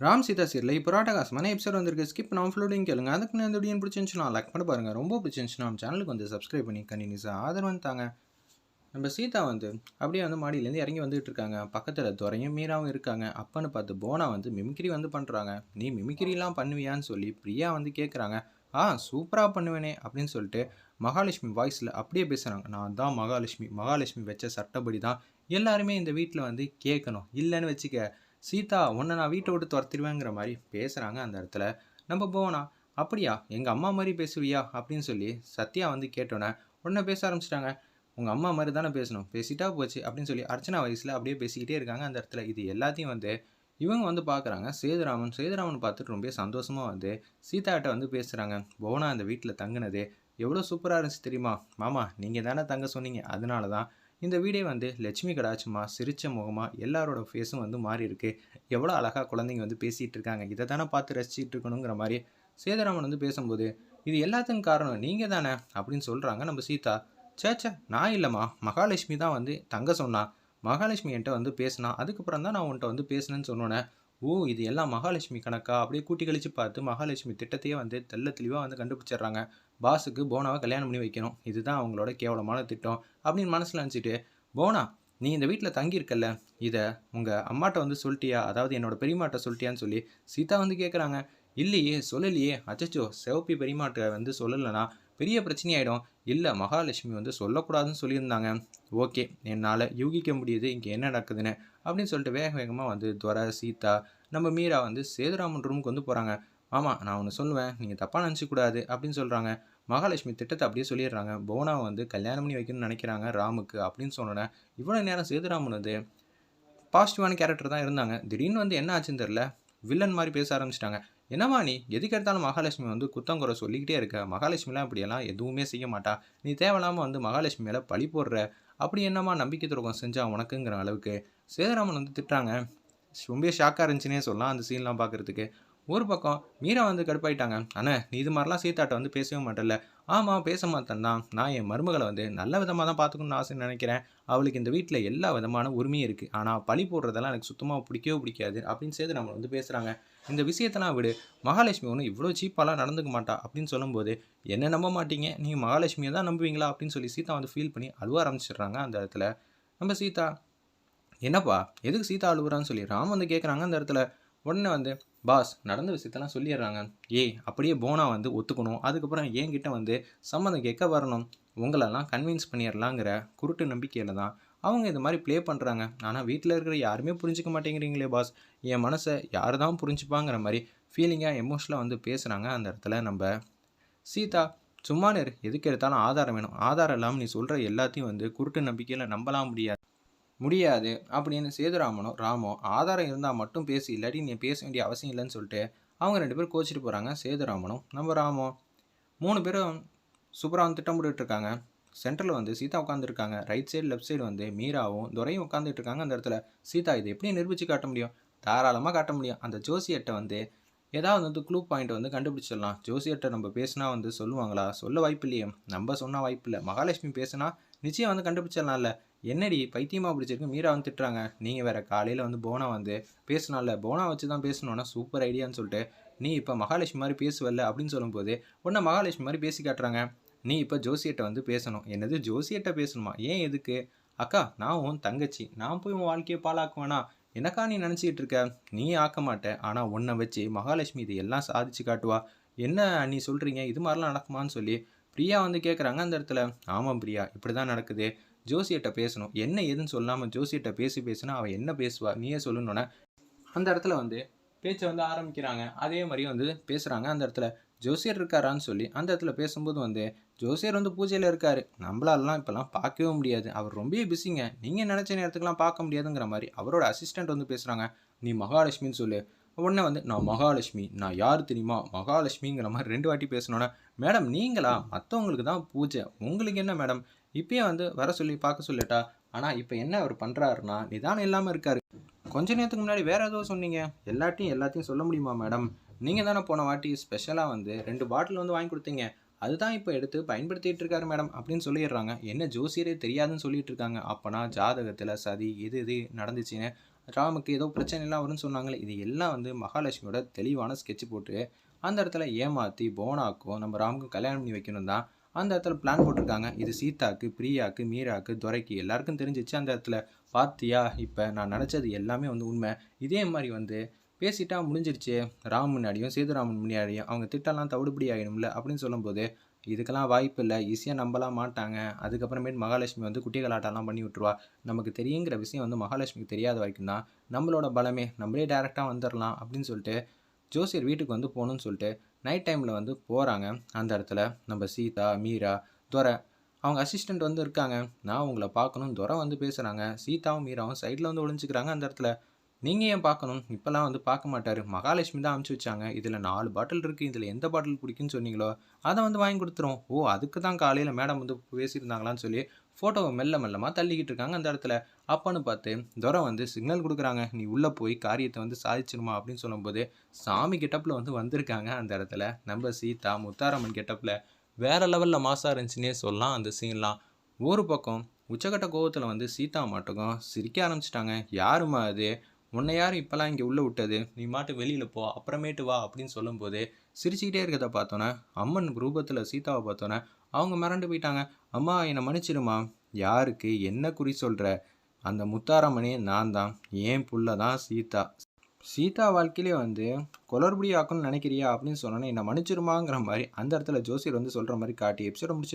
ராம் சீதா சீரில் இப்போ ராட்டகாசமான எபிசோட் வந்திருக்கு. ஸ்கிப் நான் ஃபுல்லோடையும் கேளுங்க. அதுக்கு நான் வீடியோ பிடிச்சிருந்துச்சுன்னா லைக் பண்ணி பாருங்கள் ரொம்ப பிடிச்சிருந்துச்சுன்னா நம்ம சேனலுக்கு வந்து சப்ஸ்கிரைப் பண்ணி கண்டினியூஸாக ஆதரவு வந்து தாங்க. நம்ம சீதா வந்து அப்படியே வந்து மாடியிலேருந்து இறங்கி வந்துட்டு இருக்காங்க. பக்கத்தில் துறையும் மீராவும் இருக்காங்க. அப்பன்னு பார்த்து போனா வந்து மிமிக்ரி வந்து பண்ணுறாங்க நீ மிமிக்ரிலாம் பண்ணுவியான்னு சொல்லி பிரியா வந்து கேட்குறாங்க ஆ சூப்பராக பண்ணுவேனே அப்படின்னு சொல்லிட்டு மகாலட்சுமி வாய்ஸில் அப்படியே பேசுகிறாங்க நான் தான் மகாலட்சுமி. மகாலட்சுமி வச்ச சட்டப்படி தான் எல்லாருமே இந்த வீட்டில் வந்து கேட்கணும். இல்லைன்னு வச்சுக்க சீதா உன்னை நான் வீட்டை விட்டு துரத்திடுவேங்கிற மாதிரி பேசுகிறாங்க அந்த இடத்துல. நம்ம போனா அப்படியா எங்கள் அம்மா மாதிரி பேசுவியா? அப்படின்னு சொல்லி சத்யா வந்து கேட்டோன்னே உடனே பேச ஆரம்பிச்சிட்டாங்க. உங்கள் அம்மா மாதிரி தானே பேசணும். பேசிட்டா போச்சு. அப்படின்னு சொல்லி அர்ச்சனா வயசில் அப்படியே பேசிக்கிட்டே இருக்காங்க அந்த இடத்துல. இது எல்லாத்தையும் வந்து இவங்க வந்து பார்க்குறாங்க சேதுராமன் சேதுராமன் பார்த்துட்டு ரொம்ப சந்தோஷமாக வந்து சீதாட்ட வந்து பேசுகிறாங்க போனா அந்த வீட்டில் தங்குனது எவ்வளோ சூப்பராக இருந்துச்சு தெரியுமா? மாமா நீங்கள் தானே தங்க சொன்னீங்க. அதனால தான் இந்த வீடே வந்து லட்சுமி கடாட்சமா சிரிச்ச முகமாக எல்லாரோட ஃபேஸும் வந்து மாறி இருக்கு எவ்வளோ அழகாக குழந்தைங்க வந்து பேசிகிட்டு இருக்காங்க. இதை தானே பார்த்து ரசிச்சிட்டு இருக்கணுங்கிற மாதிரி சேதராமன் வந்து பேசும்போது இது எல்லாத்துக்கும் காரணம் நீங்கள் தானே அப்படின்னு சொல்கிறாங்க நம்ம சீதா. சேச்சா நான் இல்லைம்மா. மகாலட்சுமி தான் வந்து தங்க சொன்னா. மகாலட்சுமி என்கிட்ட வந்து பேசினா அதுக்கப்புறம் தான் நான் உன்கிட்ட வந்து பேசினேன்னு சொன்னோன்னே ஓ இது எல்லாம் மகாலட்சுமி கணக்கா? அப்படியே கூட்டி கழிச்சு பார்த்து மகாலட்சுமி திட்டத்தையே வந்து தெள்ள தெளிவாக வந்து கண்டுபிடிச்சிடுறாங்க. பாஸுக்கு போனாவை கல்யாணம் பண்ணி வைக்கணும். இதுதான் அவங்களோட கேவலமான திட்டம் அப்படின்னு மனசில் நினச்சிட்டு போனா நீ இந்த வீட்டில் தங்கியிருக்கல்ல? இதை உங்கள் அம்மாட்ட வந்து சொல்லிட்டியா? அதாவது என்னோட பெரியமாட்ட சொல்லிட்டியான்னு சொல்லி சீதா வந்து கேட்குறாங்க இல்லையே சொல்லலையே. அச்சச்சோ சிவப்பி பெரியமாட்ட வந்து சொல்லலைன்னா பெரிய பிரச்சனையாயிடும். இல்லை மகாலட்சுமி வந்து சொல்லக்கூடாதுன்னு சொல்லியிருந்தாங்க. ஓகே என்னால் யூகிக்க முடியுது. இங்கே என்ன நடக்குதுன்னு? அப்படின்னு சொல்லிட்டு வேக வேகமாக வந்து துவர சீதா நம்ம மீரா வந்து சேதுராமன் ரூமுக்கு வந்து போகிறாங்க ஆமாம் நான் ஒன்று சொல்லுவேன் நீங்கள் தப்பாக நினச்சிக்கூடாது அப்படின்னு சொல்கிறாங்க மகாலட்சுமி திட்டத்தை அப்படியே சொல்லிடுறாங்க. போனாவை வந்து கல்யாணம் பண்ணி வைக்கணும்னு நினைக்கிறாங்க ராமுக்கு அப்படின்னு சொன்னோன்னே இவ்வளோ நேரம் சேதுராமன் வந்து பாசிட்டிவான கேரக்டர் தான் இருந்தாங்க. திடீர்னு வந்து என்ன ஆச்சுன்னு தெரில வில்லன் மாதிரி பேச ஆரம்பிச்சிட்டாங்க. என்னம்மா நீ எதுக்கு எடுத்தாலும் மகாலட்சுமி வந்து குத்தங்குறை சொல்லிக்கிட்டே இருக்க. மகாலட்சுமிலாம் இப்படியெல்லாம் எதுவுமே செய்ய மாட்டா. நீ தேவையில்லாமல் வந்து மகாலட்சுமி மேலே பழி போடுற. அப்படி என்னம்மா நம்பிக்கை துரோகம் செஞ்சா உனக்குங்கிற அளவுக்கு சேதுராமன் வந்து திட்டுறாங்க. ரொம்ப ஷாக்காக இருந்துச்சுன்னே சொல்லலாம் அந்த சீன்லாம் பார்க்குறதுக்கு ஒரு பக்கம் மீரா வந்து கடுப்பாயிட்டாங்க. அண்ணே நீ இது மாதிரிலாம் சீதாட்ட வந்து பேசவே மாட்டேல்ல. ஆமாம் பேச மாட்டேன் தான் நான் என் மருமகளை வந்து நல்ல விதமாக தான் பார்த்துக்கணும்னு ஆசை நினைக்கிறேன். அவளுக்கு இந்த வீட்டில் எல்லா விதமான உரிமையும் இருக்குது ஆனால் பழி போடுறதெல்லாம் எனக்கு சுத்தமாக பிடிக்கவே பிடிக்காது அப்படின்னு சேர்த்து நம்ம வந்து பேசுகிறாங்க இந்த விஷயத்தெல்லாம் விடு. மகாலட்சுமி ஒன்று இவ்வளோ சீப்பாலாம் நடந்துக்க மாட்டா அப்படின்னு சொல்லும்போது என்ன நம்ப மாட்டீங்க? நீங்கள் மகாலட்சுமியை தான் நம்புவீங்களா? அப்படின்னு சொல்லி சீதா வந்து ஃபீல் பண்ணி அழுவ ஆரம்பிச்சிடுறாங்க அந்த இடத்துல. நம்ம சீதா என்னப்பா எதுக்கு சீதா அழுகுறான்னு சொல்லி? ராம் வந்து கேட்குறாங்க அந்த இடத்துல. உடனே வந்து பாஸ் நடந்த விஷயத்தெல்லாம் சொல்லிடுறாங்க. ஏய் அப்படியே போனா வந்து ஒத்துக்கணும். அதுக்கப்புறம் என்கிட்ட வந்து சம்மந்தம் கேட்க வரணும். உங்களெல்லாம் கன்வின்ஸ் பண்ணிடலாங்கிற குருட்டு நம்பிக்கையில் தான் அவங்க இது மாதிரி ப்ளே பண்ணுறாங்க ஆனால் வீட்டில் இருக்கிற யாருமே புரிஞ்சிக்க மாட்டேங்கிறீங்களே பாஸ். என் மனசை யார் தான் புரிஞ்சுப்பாங்கிற மாதிரி ஃபீலிங்காக எமோஷனலாக வந்து பேசுகிறாங்க அந்த இடத்துல நம்ம. சீதா சும்மா நேர் எதுக்கு எடுத்தாலும் ஆதாரம் வேணும். ஆதாரம் இல்லாமல் நீ சொல்கிற எல்லாத்தையும் வந்து குருட்டு நம்பிக்கையில் நம்பலாம் முடியாது. முடியாது அப்படின்னு சேதுராமனோ ராமோ ஆதாரம் இருந்தால் மட்டும் பேசி இல்லாட்டி நீ பேச வேண்டிய அவசியம் இல்லைன்னு சொல்லிட்டு அவங்க ரெண்டு பேரும் கோச்சிட்டு போகிறாங்க சேதுராமனும் நம்ம ராமோ. மூணு பேரும் சூப்பராக வந்து திட்டம் இருக்காங்க. சென்டரில் வந்து சீதா உட்காந்துருக்காங்க ரைட் சைடு லெஃப்ட் சைடு வந்து மீராவும் துரையும் உட்காந்துட்டு இருக்காங்க அந்த இடத்துல. சீதா இதை எப்படி நிரூபித்து காட்ட முடியும்? தாராளமாக காட்ட முடியும். அந்த ஜோசியட்டை வந்து ஏதாவது வந்து க்ளூ பாயிண்ட் வந்து கண்டுபிடிச்சிடலாம். ஜோசியர்கிட்ட நம்ம பேசினா வந்து சொல்லுவாங்களா? சொல்ல வாய்ப்பு இல்லையே. நம்ம சொன்னால் வாய்ப்பு இல்லை. மகாலட்சுமி பேசுனா நிச்சயம் வந்து கண்டுபிடிச்சிடலாம்ல. என்னடி பைத்தியமாக பிடிச்சிருக்கு? மீரா வந்து திட்டுறாங்க. நீங்கள் வேற காலையில் வந்து போனா வந்து பேசினால போனா வச்சு தான் பேசணுன்னா சூப்பர் ஐடியான்னு சொல்லிட்டு நீ இப்போ மகாலட்சுமி மாதிரி பேசுவல்ல அப்படின்னு சொல்லும்போது உன்னை மகாலட்சுமி மாதிரி பேசி காட்டுறாங்க. நீ இப்போ ஜோசியட்ட வந்து பேசணும். என்னது ஜோசியட்டை பேசணுமா? ஏன் எதுக்கு? அக்கா நான் உன் தங்கச்சி. நான் போய் உன் வாழ்க்கையை பாலாக்குவேனா எனக்கா நீ நினச்சிக்கிட்டு இருக்க? நீ ஆக்க மாட்ட. ஆனால் உன்னை வச்சு மகாலட்சுமி இது எல்லாம் சாதிச்சு காட்டுவா. என்ன நீ சொல்கிறீங்க இது மாதிரிலாம் நடக்குமான்னு சொல்லி பிரியா வந்து கேட்குறாங்க அந்த இடத்துல. ஆமாம் பிரியா இப்படி தான் நடக்குது. ஜோசியிட்ட பேசணும். என்ன ஏதுன்னு சொல்லாமல் ஜோசியிட்ட பேசி பேசினா அவள் என்ன பேசுவா? நீயே சொல்லணுன்னே அந்த இடத்துல வந்து பேச்சை வந்து ஆரம்பிக்கிறாங்க. அதே மாதிரி வந்து பேசுகிறாங்க அந்த இடத்துல ஜோசியர் இருக்காரான்னு சொல்லி அந்த இடத்துல பேசும்போது வந்து ஜோசியர் வந்து பூஜையில் இருக்கார். நம்மளாலலாம் இப்போலாம் பார்க்கவே முடியாது. அவர் ரொம்பவே பிஸிங்க நீங்கள் நினச்ச நேரத்துக்குலாம் பார்க்க முடியாதுங்கிற மாதிரி அவரோட அசிஸ்டண்ட் வந்து பேசுகிறாங்க நீ மகாலட்சுமின்னு சொல்லு. உடனே வந்து நான் மகாலட்சுமி. நான் யார் தெரியுமா? மகாலட்சுமிங்கிற மாதிரி ரெண்டு வாட்டி பேசணுன்னா மேடம் நீங்களா? மற்றவங்களுக்கு தான் பூஜை. உங்களுக்கு என்ன மேடம்? இப்பயே வந்து வர சொல்லி பார்க்க சொல்லிட்டா. ஆனால் இப்போ என்ன அவர் பண்ணுறாருன்னா நிதானம் இல்லாமல் இருக்காரு. கொஞ்ச நேரத்துக்கு முன்னாடி வேறு ஏதோ சொன்னீங்க. எல்லாத்தையும் எல்லாத்தையும் சொல்ல முடியுமா மேடம்? நீங்கள் தானே போன வாட்டி ஸ்பெஷலாக வந்து ரெண்டு பாட்டில் வந்து வாங்கி கொடுத்தீங்க. அதுதான் இப்போ எடுத்து பயன்படுத்திட்டு இருக்காரு மேடம் அப்படின்னு சொல்லிடுறாங்க. என்ன ஜோசியரே தெரியாதுன்னு சொல்லிட்டு இருக்காங்க. அப்போனா ஜாதகத்தில் சதி இது இது நடந்துச்சுன்னு ராமுக்கு ஏதோ பிரச்சனைலாம் வரும்னு சொன்னாங்களே. இது எல்லாம் வந்து மகாலட்சுமியோட தெளிவான ஸ்கெட்ச் போட்டு அந்த இடத்துல ஏமாற்றி போனாக்கும் நம்ம ராமுக்கு கல்யாணம் பண்ணி வைக்கணும் தான் அந்த இடத்துல பிளான் போட்டிருக்காங்க. இது சீதாக்கு பிரியாக்கு மீராக்கு துரைக்கு எல்லாருக்கும் தெரிஞ்சிச்சு. அந்த இடத்துல பார்த்தியா இப்போ நான் நினச்சது எல்லாமே வந்து உண்மை. இதே மாதிரி வந்து பேசிட்டா முடிஞ்சிருச்சு. ராம் முன்னாடியும் சேதுராமன் முன்னாடியும் அவங்க திட்டம்லாம் தவிடுபடி ஆகிடும்ல அப்படின்னு சொல்லும்போது இதுக்கெல்லாம் வாய்ப்பு இல்லை. ஈஸியாக நம்பலாம் மாட்டாங்க. அதுக்கப்புறமேட்டு மகாலட்சுமி வந்து குட்டி கலாட்டெல்லாம் பண்ணி விட்ருவா நமக்கு தெரியுங்கிற விஷயம் வந்து மகாலட்சுமிக்கு தெரியாத வரைக்கும் தான். நம்மளோட பலமே நம்மளே டேரெக்டாக வந்துடலாம் அப்படின்னு சொல்லிட்டு ஜோசியர் வீட்டுக்கு வந்து போகணும்னு சொல்லிட்டு நைட் டைமில் வந்து போகிறாங்க அந்த இடத்துல நம்ம சீதா மீரா துரை அவங்க அசிஸ்டண்ட் வந்து இருக்காங்க. நான் உங்களை பார்க்கணும். துரை வந்து பேசுகிறாங்க சீதாவும் மீராவும் சைடில் வந்து ஒழிஞ்சிக்கிறாங்க அந்த இடத்துல. நீங்கள் ஏன் பார்க்கணும்? இப்போல்லாம் வந்து பார்க்க மாட்டார். மகாலட்சுமி தான் அமுச்சு வச்சாங்க. இதில் நாலு பாட்டில் இருக்குது இதில் எந்த பாட்டில் பிடிக்குன்னு சொன்னீங்களோ அதை வந்து வாங்கி கொடுத்துரும். ஓ அதுக்கு தான் காலையில் மேடம் வந்து பேசியிருந்தாங்களான்னு சொல்லி ஃபோட்டோவை மெல்ல மெல்லமாக தள்ளிக்கிட்டு இருக்காங்க அந்த இடத்துல. அப்போன்னு பார்த்து துரை வந்து சிக்னல் கொடுக்குறாங்க. நீ உள்ளே போய் காரியத்தை வந்து சாதிச்சிருமா? அப்படின்னு சொல்லும்போது சாமி கெட்டப்பில் வந்து வந்திருக்காங்க அந்த இடத்துல. நம்ம சீதா முத்தாரம்மன் கெட்டப்பில் வேறு லெவலில் மாசாக இருந்துச்சுன்னே சொல்லலாம் அந்த சீன்லாம் ஒரு பக்கம் உச்சக்கட்ட கோவத்தில் வந்து சீதா மாட்டுக்கும் சிரிக்க ஆரம்பிச்சிட்டாங்க. யாருமா அது? உன்னை யாரும் இப்போல்லாம் இங்கே உள்ளே விட்டது? நீ மாட்டு வெளியில் போ அப்புறமேட்டு வா அப்படின்னு சொல்லும்போது சிரிச்சுக்கிட்டே இருக்கிறத பார்த்தோன்னே அம்மன் ரூபத்தில் சீதாவை பார்த்தோன்னே அவங்க மிரண்டு போயிட்டாங்க. அம்மா என்னை மன்னிச்சிடுமா யாருக்கு? என்ன குறி சொல்கிற அந்த முத்தாரம்மனே நான் தான் ஏன் புள்ள தான் சீதா. சீதா வாழ்க்கையிலே வந்து குளறுபடி ஆக்கணும்னு நினைக்கிறியா அப்படின்னு சொன்னோன்னே என்னை மன்னிச்சிருமாங்கிற மாதிரி அந்த இடத்துல ஜோசியர் வந்து சொல்கிற மாதிரி காட்டி எபிசோட முடிச்சு